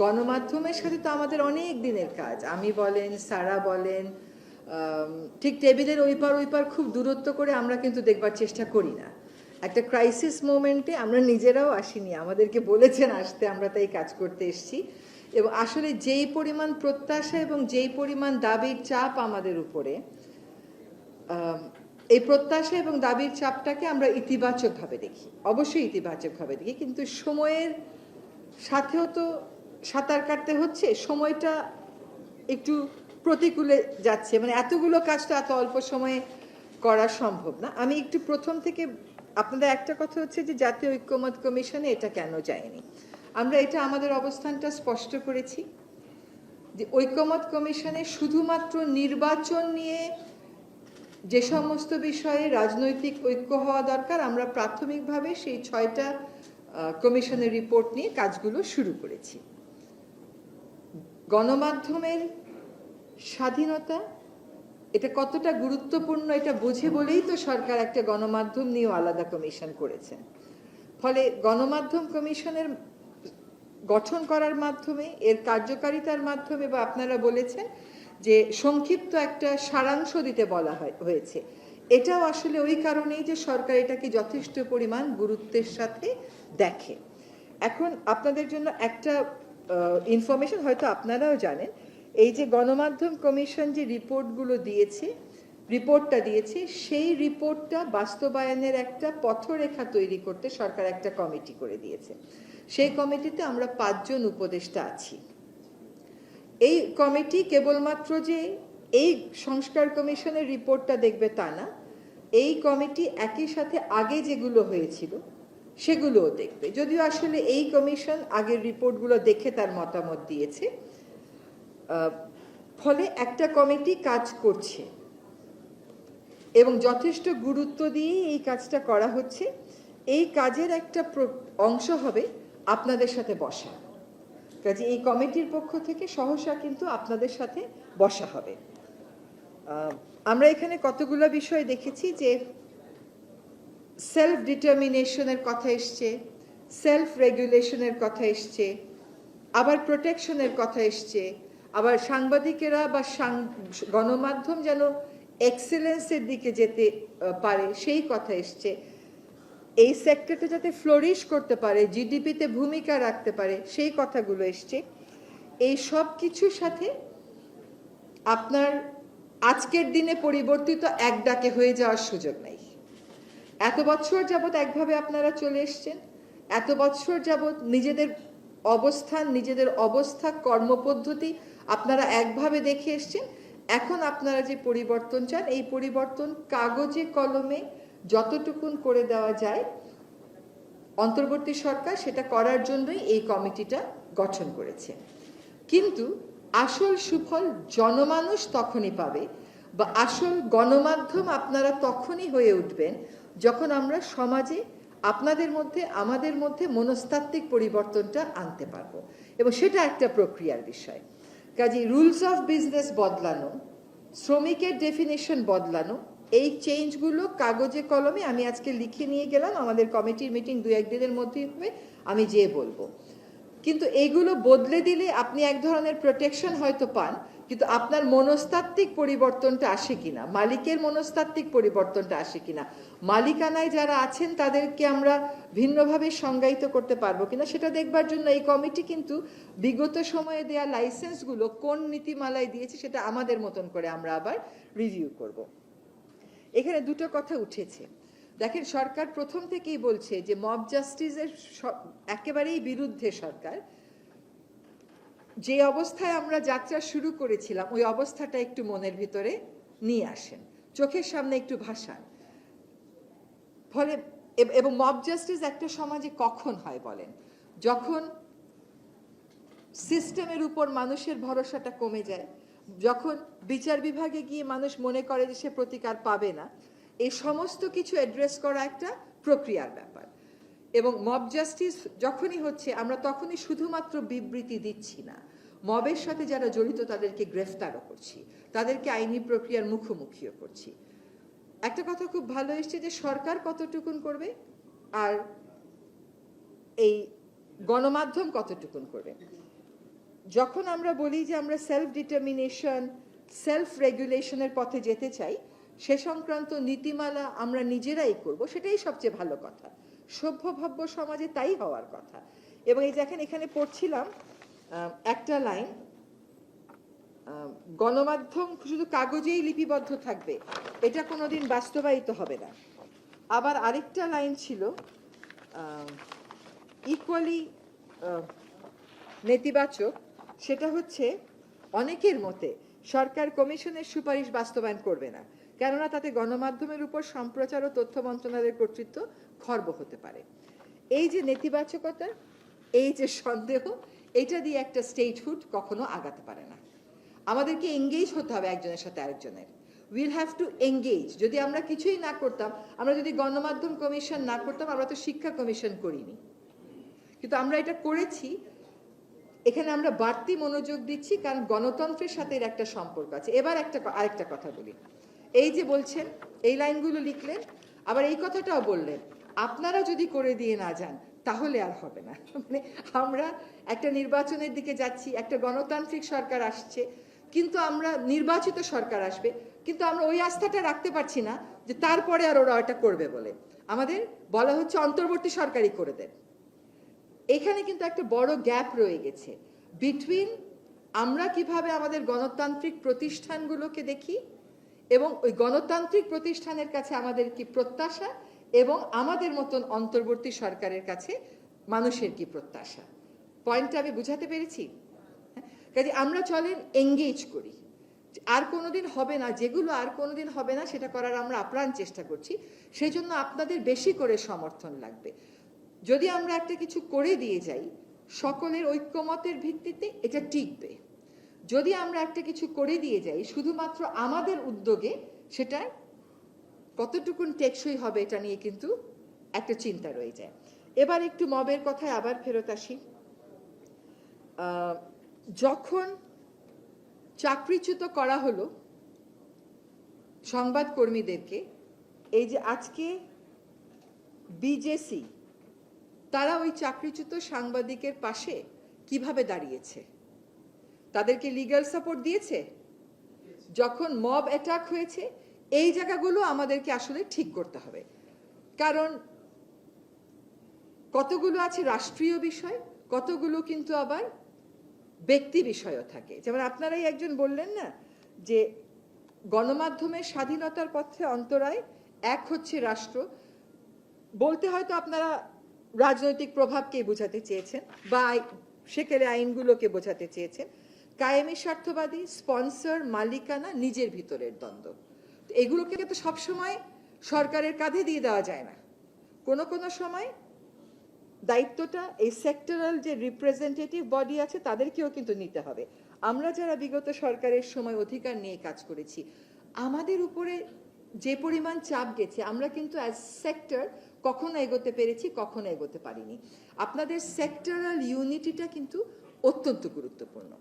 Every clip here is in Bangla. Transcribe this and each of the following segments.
গণমাধ্যমের সাথে তো আমাদের অনেক দিনের কাজ। আমি বলেন, সারা বলেন ঠিক টেবিলের ওই পার ওই পার খুব দূরত্ব করে আমরা কিন্তু দেখবার চেষ্টা করি না। একটা ক্রাইসিস মোমেন্টে আমরা নিজেরাও আসিনি, আমাদেরকে বলেছেন আসতে, আমরা তাই কাজ করতে এসেছি। এবং আসলে যেই পরিমাণ প্রত্যাশা এবং যেই পরিমাণ দাবির চাপ আমাদের উপরে এই প্রত্যাশা এবং দাবির চাপটাকে আমরা ইতিবাচকভাবে দেখি। অবশ্যই ইতিবাচকভাবে দেখি, কিন্তু সময়ের সাথেও তো সাঁতার কাটতে হচ্ছে, সময়টা একটু প্রতিকূলে যাচ্ছে। মানে এতগুলো কাজ তো এত অল্প সময়ে করা সম্ভব না। আমি একটু প্রথম থেকে, আপনাদের একটা কথা হচ্ছে যে জাতীয় ঐক্যমত কমিশনে এটা কেন যায়নি? আমরা এটা আমাদের অবস্থানটা স্পষ্ট করেছি যে ঐক্যমত কমিশনে শুধুমাত্র নির্বাচন নিয়ে যে সমস্ত বিষয়ে রাজনৈতিক ঐক্য হওয়া দরকার, আমরা প্রাথমিকভাবে সেই ছয়টা কমিশনের রিপোর্ট নিয়ে কাজগুলো শুরু করেছি। গণমাধ্যমের স্বাধীনতা, এটা কতটা গুরুত্বপূর্ণ এটা বুঝে বলেই তো সরকার একটা গণমাধ্যম নিয়েও আলাদা কমিশন করেছেন ফলে গণমাধ্যম কমিশনের গঠন করার মাধ্যমে, এর কার্যকারিতার মাধ্যমে বা আপনারা বলেছেন যে সংক্ষিপ্ত একটা সারাংশ দিতে বলা হয়, হয়েছে। এটাও আসলে ওই কারণেই যে সরকার এটাকে যথেষ্ট পরিমাণ গুরুত্বের সাথে দেখে। এখন আপনাদের জন্য একটা ইনফরমেশন হয়তো আপনারাও জানেন। এই যে গণমাধ্যম কমিশন যে রিপোর্টগুলো দিয়েছে, রিপোর্টটা দিয়েছে, সেই রিপোর্টটা বাস্তবায়নের একটা পথরেখা তৈরি করতে সরকার একটা কমিটি করে দিয়েছে। সেই কমিটিতে আমরা পাঁচজন উপদেষ্টা আছি। এই কমিটি কেবলমাত্র যে এই সংস্কার কমিশনের রিপোর্টটা দেখবে তা না, এই কমিটি একই সাথে আগে যেগুলো হয়েছিল সেগুলোও দেখবে। যদিও আসলে এই কমিশন আগের রিপোর্টগুলো দেখে তার মতামত দিয়েছে। ফলে একটা কমিটি কাজ করছে। এবং যথেষ্ট গুরুত্ব দিয়ে এই কাজটা করা হচ্ছে। এই কাজের একটা অংশ হবে আপনাদের সাথে বসা। কাজে এই কমিটির পক্ষ থেকে সহসা কিন্তু আপনাদের সাথে বসা হবে। আমরা এখানে কতগুলো বিষয় দেখেছি যে সেলফ ডিটারমিনেশনের কথা এসছে সেলফ রেগুলেশনের কথা এসছে, আবার প্রোটেকশনের কথা এসছে, আবার সাংবাদিকেরা বা গণমাধ্যম যেন এক্সেলেন্সের দিকে যেতে পারে, সেই কথা এসছে। এই সেক্টরটা যাতে ফ্লোরিশ করতে পারে জিডিপিতে ভূমিকা রাখতে পারে, সেই কথাগুলো এসছে। এই সব কিছুর সাথে আপনার আজকের দিনে পরিবর্তিত এক ডাকে হয়ে যাওয়ার সুযোগ নেই। এত বছর যাবৎ একভাবে আপনারা চলে এসছেন, এত বছর যাবৎ নিজেদের অবস্থান, নিজেদের অবস্থা, কর্মপদ্ধতি আপনারা একভাবে দেখে এসছেন, এখন আপনারা যে পরিবর্তন চান, এই পরিবর্তন কাগজে, কলমে যতটুকুন করে দেওয়া যায়, অন্তর্বর্তী সরকার সেটা করার জন্যই এই কমিটিটা গঠন করেছে। কিন্তু আসল সুফল জনমানুষ তখনই পাবে বা আসল গণমাধ্যম আপনারা তখনই হয়ে উঠবেন যখন আমরা সমাজে আপনাদের মধ্যে, আমাদের মধ্যে মনস্তাত্ত্বিক পরিবর্তনটা আনতে পারব। এবং সেটা একটা প্রক্রিয়ার বিষয়। কাজে রুলস অফ বিজনেস বদলানো, শ্রমিকের ডেফিনেশন বদলানো, এই চেঞ্জগুলো কাগজে, কলমে আমি আজকে লিখে নিয়ে গেলাম। আমাদের কমিটির মিটিং দু একদিনের মধ্যেই হবে, আমি যেয়ে বলব। কিন্তু এইগুলো বদলে দিলে আপনি এক ধরনের প্রোটেকশন হয়তো পান। কিন্তু আপনার মনস্তাত্ত্বিক পরিবর্তনটা আসে কিনা? মালিকের মনস্তাত্ত্বিক পরিবর্তনটা আসে কিনা? মালিকানায় যারা আছেন, তাদেরকে আমরা ভিন্নভাবে সংজ্ঞায়িত করতে পারব কিনা? সেটা দেখবার জন্য এই কমিটি কিন্তু বিগত সময়ে দেওয়া লাইসেন্সগুলো কোন নীতিমালায় দিয়েছে, সেটা আমাদের মতন করে আমরা আবার রিভিউ করব। এখানে দুটো কথা উঠেছে। দেখেন, সরকার প্রথম থেকেই বলছে যে, মব জাস্টিসের একেবারেই বিরুদ্ধে সরকার। যে অবস্থায় আমরা যাত্রা শুরু করেছিলাম, ওই অবস্থাটা একটু মনের ভিতরে নিয়ে আসেন। চোখের সামনে একটু ভাসান। ফলে এবং মব জাস্টিস একটা সমাজে কখন হয় বলেন? যখন সিস্টেমের উপর মানুষের ভরসাটা কমে যায়, যখন বিচার বিভাগে গিয়ে মানুষ মনে করে যে সে প্রতিকার পাবে না, এই সমস্ত কিছু অ্যাড্রেস করা একটা প্রক্রিয়ার ব্যাপার। এবং মব জাস্টিস যখনই হচ্ছে, আমরা তখনই শুধুমাত্র বিবৃতি দিচ্ছি না। মবের সাথে যারা জড়িত, তাদেরকে গ্রেফতারও করছি। তাদেরকে আইনি প্রক্রিয়ার মুখোমুখিও করছি। একটা কথা খুব ভালো এসছে যে, সরকার কতটুকুন করবে? আর এই গণমাধ্যম কতটুকুন করবে? যখন আমরা বলি যে, আমরা সেলফ ডিটারমিনেশন সেলফ রেগুলেশনের পথে যেতে চাই, সে সংক্রান্ত নীতিমালা আমরা নিজেরাই করব, সেটাই সবচেয়ে ভালো কথা। সভ্য ভব্য সমাজে তাই হওয়ার কথা। এবং এই দেখেন, এখানে পড়ছিলাম একটা লাইন গণমাধ্যম শুধু কাগজেই লিপিবদ্ধ থাকবে, এটা কোনোদিন বাস্তবায়িত হবে না। আবার আরেকটা লাইন ছিল ইকুয়ালি নেতিবাচক, সেটা হচ্ছে অনেকের মতে সরকার কমিশনের সুপারিশ বাস্তবায়ন করবে না। কেননা তাতে গণমাধ্যমের উপর সম্প্রচার ও তথ্য মন্ত্রণালয়ের কর্তৃত্ব খর্ব হতে পারে। এই যে নেতিবাচকতা, এই যে সন্দেহ, এটা দিয়ে একটা স্টেটহুড কখনো আগাতে পারে না। আমাদেরকে এঙ্গেজ হতে হবে একজনের সাথে আরেকজনের। উইল হ্যাভ টু এঙ্গেজ যদি আমরা কিছুই না করতাম, আমরা যদি গণমাধ্যম কমিশন না করতাম, আমরা তো শিক্ষা কমিশন করিনি। কিন্তু আমরা এটা করেছি। এখানে আমরা বাড়তি মনোযোগ দিচ্ছি, কারণ গণতন্ত্রের সাথে এর একটা সম্পর্ক আছে। এবার একটা আরেকটা কথা বলি। এই যে বলছেন, এই লাইনগুলো লিখলেন, আবার এই কথাটাও বললেন, আপনারা যদি করে দিয়ে না যান, তাহলে আর হবে না। মানে আমরা একটা নির্বাচনের দিকে যাচ্ছি, একটা গণতান্ত্রিক সরকার আসছে, কিন্তু আমরা, নির্বাচিত সরকার আসবে, কিন্তু আমরা ওই আস্থাটা রাখতে পারছি না যে তারপরে আর ওরা এটা করবে বলে। আমাদের বলা হচ্ছে অন্তর্বর্তী সরকারই করে দেন। এখানে কিন্তু একটা বড় গ্যাপ রয়ে গেছে। বিটুইন আমরা কীভাবে আমাদের গণতান্ত্রিক প্রতিষ্ঠানগুলোকে দেখি এবং ওই গণতান্ত্রিক প্রতিষ্ঠানের কাছে আমাদের কি প্রত্যাশা এবং আমাদের মতন অন্তর্বর্তী সরকারের কাছে মানুষের কি প্রত্যাশা? পয়েন্টটা আমি বুঝাতে পেরেছি? হ্যাঁ? কাজে আমরা চলেন এঙ্গেজ করি। আর কোনোদিন হবে না, যেগুলো আর কোনোদিন হবে না, সেটা করার আমরা আপ্রাণ চেষ্টা করছি। সেই জন্য আপনাদের বেশি করে সমর্থন লাগবে। যদি আমরা একটা কিছু করে দিয়ে যাই, সকলের ঐক্যমতের ভিত্তিতে এটা টিকবে। যদি আমরা একটা কিছু করে দিয়ে যাই, শুধুমাত্র আমাদের উদ্যোগে, সেটা কতটুকুন টেকসই হবে এটা নিয়ে কিন্তু একটা চিন্তা রয়ে যায়। এবার একটু মবের কথায় আবার ফেরত আসি। যখন চাকরিচ্যুত করা হলো সংবাদকর্মীদেরকে এই যে আজকে বিজেসি, তারা ওই চাকরিচ্যুত সাংবাদিকের পাশে কীভাবে দাঁড়িয়েছে? তাদেরকে লিগ্যাল সাপোর্ট দিয়েছে? যখন মব অ্যাটাক হয়েছে, এই জায়গাগুলো আমাদেরকে আসলে ঠিক করতে হবে। কারণ কতগুলো আছে রাষ্ট্রীয় বিষয়, কতগুলো কিন্তু আবার ব্যক্তি বিষয়ও থাকে। যেমন আপনারাই একজন বললেন না যে গণমাধ্যমের স্বাধীনতার পথে অন্তরায় এক হচ্ছে রাষ্ট্র। বলতে হয়তো আপনারা রাজনৈতিক প্রভাবকে বোঝাতে চেয়েছেন বা সেকেলে আইনগুলোকে বোঝাতে চেয়েছেন। কায়েমি স্বার্থবাদী, স্পন্সর, মালিকানা, নিজের ভিতরের দ্বন্দ্ব। এগুলোকে তো সবসময় সরকারের কাঁধে দিয়ে দেওয়া যায় না। কোনো কোনো সময় দায়িত্বটা, এই সেক্টরাল যে রিপ্রেজেন্টেটিভ বডি আছে, তাদেরকেও কিন্তু নিতে হবে। আমরা যারা বিগত সরকারের সময় অধিকার নিয়ে কাজ করেছি, আমাদের উপরে যে পরিমাণ চাপ গেছে, আমরা কিন্তু অ্যাজ সেক্টর কখনো এগোতে পেরেছি, কখনো এগোতে পারিনি। আপনাদের সেক্টরাল ইউনিটিটা কিন্তু অত্যন্ত গুরুত্বপূর্ণ।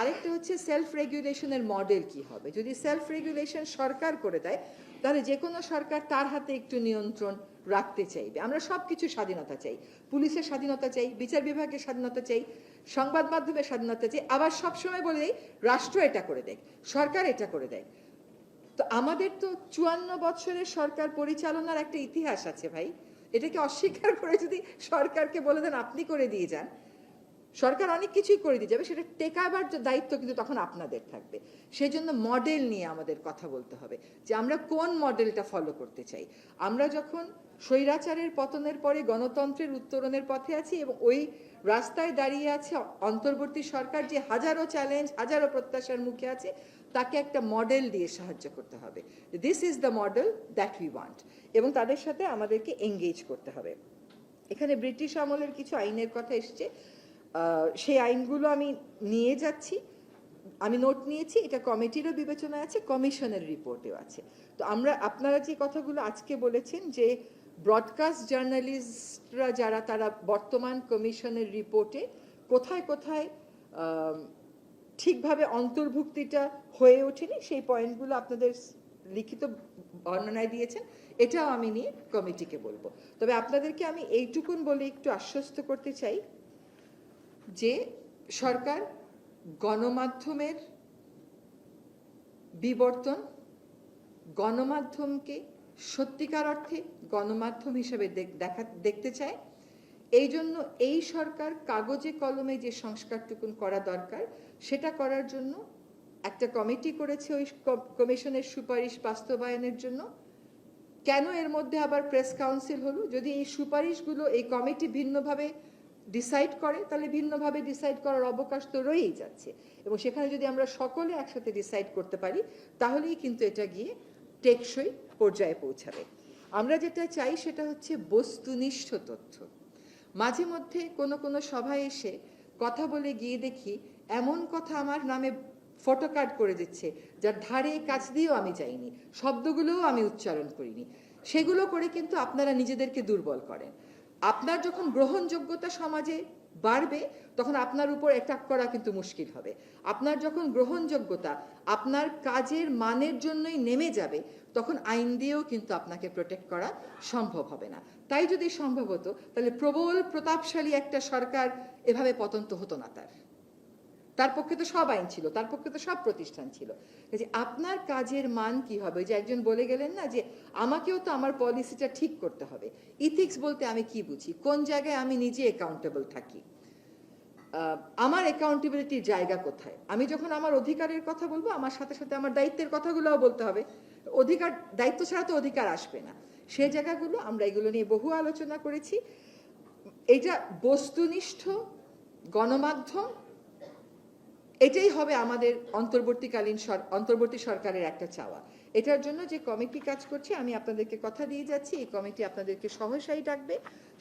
আরেকটা হচ্ছে সেলফ রেগুলেশনের মডেল কি হবে? যদি সেলফ রেগুলেশন সরকার করে দেয়, তাহলে যে কোনো সরকার তার হাতে একটু নিয়ন্ত্রণ রাখতে চাইবে। আমরা সব কিছু স্বাধীনতা চাই। পুলিশের স্বাধীনতা চাই, বিচার বিভাগের স্বাধীনতা চাই, সংবাদ মাধ্যমের স্বাধীনতা চাই। আবার সবসময় বলে দেয় রাষ্ট্র এটা করে দেয় সরকার এটা করে দেয় তো আমাদের তো চুয়ান্ন বছরের সরকার পরিচালনার একটা ইতিহাস আছে ভাই। এটাকে অস্বীকার করে যদি সরকারকে বলে দেন, আপনি করে দিয়ে যান। সরকার অনেক কিছুই করে দিয়ে যাবে, সেটা টেকাবার দায়িত্ব কিন্তু তখন আপনাদের থাকবে। সেই জন্য মডেল নিয়ে আমাদের কথা বলতে হবে, যে আমরা কোন মডেলটা ফলো করতে চাই। আমরা যখন স্বৈরাচারের পতনের পরে গণতন্ত্রের উত্তরণের পথে আছি এবং ওই রাস্তায় দাঁড়িয়ে আছে অন্তর্বর্তী সরকার যে হাজারো চ্যালেঞ্জ হাজারো প্রত্যাশার মুখে আছে, তাকে একটা মডেল দিয়ে সাহায্য করতে হবে। This is the model that we want এবং তাদের সাথে আমাদেরকে এঙ্গেজ করতে হবে। এখানে ব্রিটিশ আমলের কিছু আইনের কথা এসছে। সেই আইনগুলো আমি নিয়ে যাচ্ছি। আমি নোট নিয়েছি, এটা কমিটিরও বিবেচনায় আছে, কমিশনের রিপোর্টেও আছে। তো আমরা, আপনারা যে কথাগুলো আজকে বলেছেন যে ব্রডকাস্ট জার্নালিস্টরা যারা, তারা বর্তমান কমিশনের রিপোর্টে কোথায় কোথায় ঠিকভাবে অন্তর্ভুক্তিটা হয়ে ওঠেনি, সেই পয়েন্টগুলো আপনাদের লিখিত বর্ণনায় দিয়েছেন, এটাও আমি নিয়ে কমিটিকে বলব। তবে আপনাদেরকে আমি এইটুকুন বলে একটু আশ্বস্ত করতে চাই যে সরকার গণমাধ্যমের বিবর্তন, গণমাধ্যমকে সত্যিকার অর্থে গণমাধ্যম হিসেবে দেখা দেখতে চায়, এই জন্য এই সরকার কাগজে কলমে যে সংস্কারটুকুন করা দরকার, সেটা করার জন্য একটা কমিটি করেছে ওই কমিশনের সুপারিশ বাস্তবায়নের জন্য। কেন এর মধ্যে আবার প্রেস কাউন্সিল হলো? যদি এই সুপারিশগুলো এই কমিটি ভিন্নভাবে ডিসাইড করে, তাহলে ভিন্নভাবে ডিসাইড করার অবকাশ তো রয়েই যাচ্ছে। এবং সেখানে যদি আমরা সকলে একসাথে ডিসাইড করতে পারি, তাহলেই কিন্তু এটা গিয়ে টেকসই পর্যায়ে পৌঁছাবে। আমরা যেটা চাই সেটা হচ্ছে বস্তুনিষ্ঠ তথ্য। মাঝে মধ্যে কোনো কোনো সভায় এসে কথা বলে গিয়ে দেখি, এমন কথা আমার নামে ফটোকার্ড করে দিচ্ছে, যার ধারে কাছ দিয়েও আমি যাইনি, শব্দগুলোও আমি উচ্চারণ করিনি। সেগুলো করে কিন্তু আপনারা নিজেদেরকে দুর্বল করেন। আপনার যখন গ্রহণযোগ্যতা সমাজে বাড়বে, তখন আপনার উপর অ্যাটাক করা কিন্তু মুশকিল হবে। আপনার যখন গ্রহণযোগ্যতা আপনার কাজের মানের জন্যই নেমে যাবে, তখন আইন দিয়েও কিন্তু আপনাকে প্রোটেক্ট করা সম্ভব হবে না। তাই যদি সম্ভব হতো, তাহলে প্রবল প্রতাপশালী একটা সরকার এভাবে পতন্ত হতো না তার। তার পক্ষে তো সব আইন ছিল, তার পক্ষে তো সব প্রতিষ্ঠান ছিল। যে আপনার কাজের মান কি হবে? যে একজন বলে গেলেন না যে আমাকেও তো আমার পলিসিটা ঠিক করতে হবে। ইথিক্স বলতে আমি কি বুঝি? কোন জায়গায় আমি নিজে অ্যাকাউন্টেবল থাকি? আমার অ্যাকাউন্টেবিলিটির জায়গা কোথায়? আমি যখন আমার অধিকারের কথা বলব, আমার সাথে সাথে আমার দায়িত্বের কথাগুলোও বলতে হবে। অধিকার, দায়িত্ব ছাড়া তো অধিকার আসবে না। সে জায়গাগুলো আমরা এগুলো নিয়ে বহু আলোচনা করেছি। এইটা বস্তুনিষ্ঠ, গণমাধ্যম এটাই হবে আমাদের অন্তর্বর্তীকালীন অন্তর্বর্তী সরকারের একটা চাওয়া। এটার জন্য যে কমিটি কাজ করছে, আমি আপনাদেরকে কথা দিয়ে যাচ্ছি। এই কমিটি আপনাদেরকে সহসাই ডাকবে।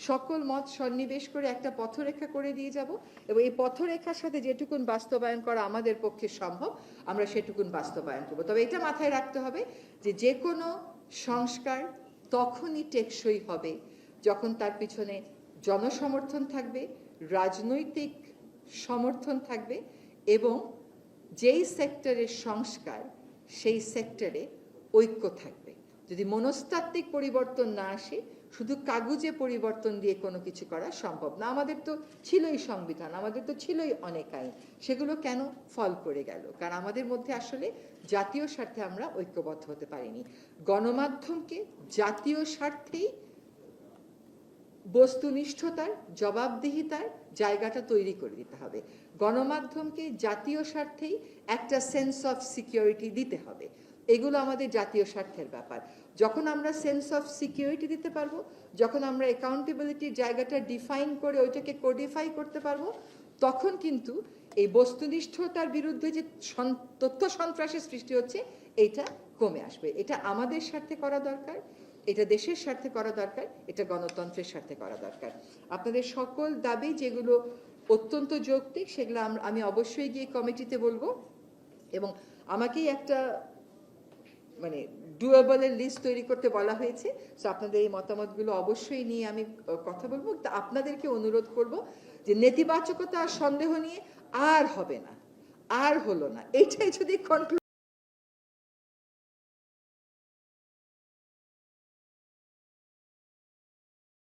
সকল মত সন্নিবেশ করে একটা পথরেখা করে দিয়ে যাব এবং এই পথরেখার সাথে যেটুকুন বাস্তবায়ন করা আমাদের পক্ষে সম্ভব, আমরা সেটুকুন বাস্তবায়ন করব। তবে এটা মাথায় রাখতে হবে যে যে কোনো সংস্কার তখনই টেকসই হবে যখন তার পিছনে জনসমর্থন থাকবে, রাজনৈতিক সমর্থন থাকবে এবং যেই সেক্টরের সংস্কার, সেই সেক্টরে ঐক্য থাকবে। যদি মনস্তাত্ত্বিক পরিবর্তন না আসে, শুধু কাগজে পরিবর্তন দিয়ে কোনো কিছু করা সম্ভব না। আমাদের তো ছিলই সংবিধান, আমাদের তো ছিলই অনেক আইন। সেগুলো কেন ফল করে গেল? কারণ আমাদের মধ্যে আসলে জাতীয় স্বার্থে আমরা ঐক্যবদ্ধ হতে পারিনি। গণমাধ্যমকে জাতীয় স্বার্থেই বস্তুনিষ্ঠতার, জবাবদিহিতার জায়গাটা তৈরি করে দিতে হবে। গণমাধ্যমকে জাতীয় স্বার্থেই একটা সেন্স অফ সিকিউরিটি দিতে হবে। এগুলো আমাদের জাতীয় স্বার্থের ব্যাপার। যখন আমরা সেন্স অফ সিকিউরিটি দিতে পারব, যখন আমরা অ্যাকাউন্টেবিলিটির জায়গাটা ডিফাইন করে ওইটাকে কোডিফাই করতে পারব, তখন কিন্তু এই বস্তুনিষ্ঠতার বিরুদ্ধে যে তথ্য সন্ত্রাসের সৃষ্টি হচ্ছে, এটা কমে আসবে। এটা আমাদের স্বার্থে করা দরকার। এটা দেশের স্বার্থে করা দরকার, এটা গণতন্ত্রের স্বার্থে করা দরকার। আপনাদের সকল দাবি যেগুলো অত্যন্ত যৌক্তিক, সেগুলো আমি অবশ্যই গিয়ে কমিটিতে বলব। এবং আমাকেই একটা মানে ডুয়েবলের লিস্ট তৈরি করতে বলা হয়েছে। সো আপনাদের এই মতামতগুলো অবশ্যই নিয়ে আমি কথা বলব। আপনাদেরকে অনুরোধ করব যে নেতিবাচকতা আর সন্দেহ নিয়ে আর হবে না, আর হলো না। এটাই যদি কনক্লুড